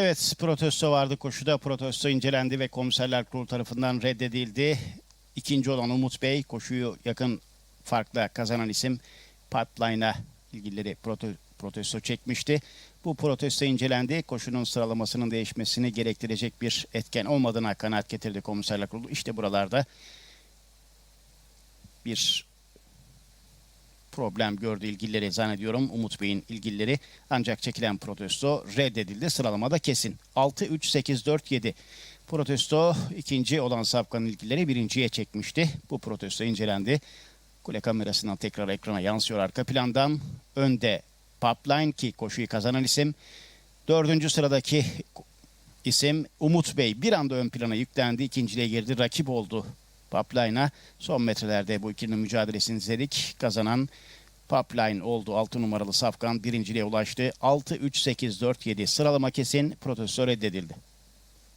Evet protesto vardı koşuda. Protesto incelendi ve komiserler kurulu tarafından reddedildi. İkinci olan Umut Bey koşuyu yakın farkla kazanan isim Pipeline'a ilgilileri prote- protesto çekmişti. Bu protesto incelendi. Koşunun sıralamasının değişmesini gerektirecek bir etken olmadığına kanaat getirdi komiserler kurulu. İşte buralarda bir problem gördü ilgilileri zannediyorum Umut Bey'in ilgilileri. Ancak çekilen protesto reddedildi. Sıralamada kesin. 6-3-8-4-7 protesto ikinci olan Safkan'ın ilgilileri birinciye çekmişti. Bu protesto incelendi. Kule kamerasından tekrar ekrana yansıyor arka plandan. Önde Pipeline ki koşuyu kazanan isim. Dördüncü sıradaki isim Umut Bey bir anda ön plana yüklendi. İkinciliğe girdi. Rakip oldu Pipeline Son metrelerde bu ikilinin mücadelesini izledik. Kazanan Pipeline oldu. 6 numaralı Safkan birinciliğe ulaştı. 6-3-8-4-7 sıralama kesin protesto reddedildi.